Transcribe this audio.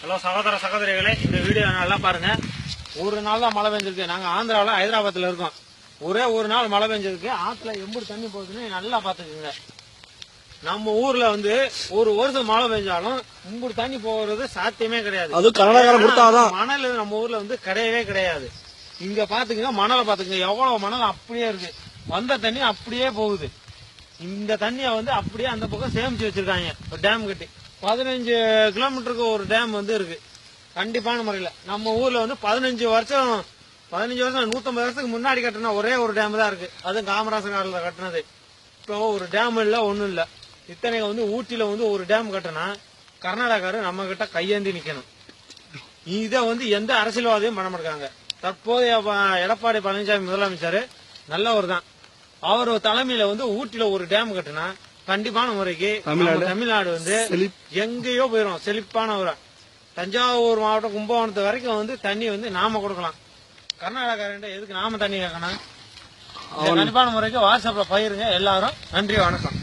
Hello சகோதர சகோதரிகளே இந்த வீடியோ நல்லா பாருங்க. ஒரு நாள் தான் மழை பெஞ்சிருக்கு. நாங்க ஆந்திராவில் ஹைதராபாத்ல இருக்கோம். ஒரே ஒரு நாள் மழை பெஞ்சிருக்கு. ஆத்துல எம்புடு தண்ணி போகுதுன்னு நல்லா பாத்துக்குங்க நம்ம ஊர்ல வந்து ஒரு வருஷம் மழை பெஞ்சாலும் இம்புடு தண்ணி போகிறது சாத்தியமே கிடையாது. அது கர்நாடகால கொடுத்தாதான். மணல் நம்ம ஊர்ல வந்து கிடையவே கிடையாது. இங்க பாத்துக்கங்க மணலை பாத்துக்கங்க எவ்வளவு மணல் அப்படியே இருக்கு. வந்த தண்ணி அப்படியே போகுது. இந்த தண்ணியை வந்து அப்படியே அந்த பக்கம் சேமிச்சு வச்சிருக்காங்க. டேம் கட்டி. பதினஞ்சு கிலோமீட்டருக்கு ஒரு டேம் வந்து இருக்கு. கண்டிப்பான முறையில். நம்ம ஊர்ல வந்து பதினஞ்சு வருஷம் பதினஞ்சு வருஷம் நூத்தம்பது வருஷத்துக்கு முன்னாடி கட்டின ஒரே ஒரு டேம் தான் இருக்கு. அதுவும் காமராசர் காலத்தில் கட்டினது. இப்போ ஒரு டேம் இல்லை ஒன்றும் இல்லை. இத்தனை வந்து ஊட்டியில் வந்து ஒரு டேம் கட்டினா கர்நாடகாரு நம்ம கிட்ட கையேந்தி நிற்கணும் இதை வந்து எந்த அரசியல்வாதியும் பண்ண மாட்டாங்க. தற்போதைய எடப்பாடி பழனிசாமி முதலமைச்சர் நல்லவர் தான் அவர் தலைமையில வந்து ஊட்டியில் ஒரு டேம் கட்டினா கண்டிப்பான முறைக்கு நம்ம தமிழ்நாடு. வந்து. எங்கேயோ போயிரும். செழிப்பான ஒரு தஞ்சாவூர் மாவட்டம் கும்பகோணத்து வரைக்கும் வந்து தண்ணி வந்து நாம கொடுக்கலாம். கர்நாடகாரன் எதுக்கு நாம தண்ணி கேட்கணும் கண்டிப்பான முறைக்கு வாட்ஸ்அப்ல பயிருங்க எல்லாரும் நன்றி வணக்கம்.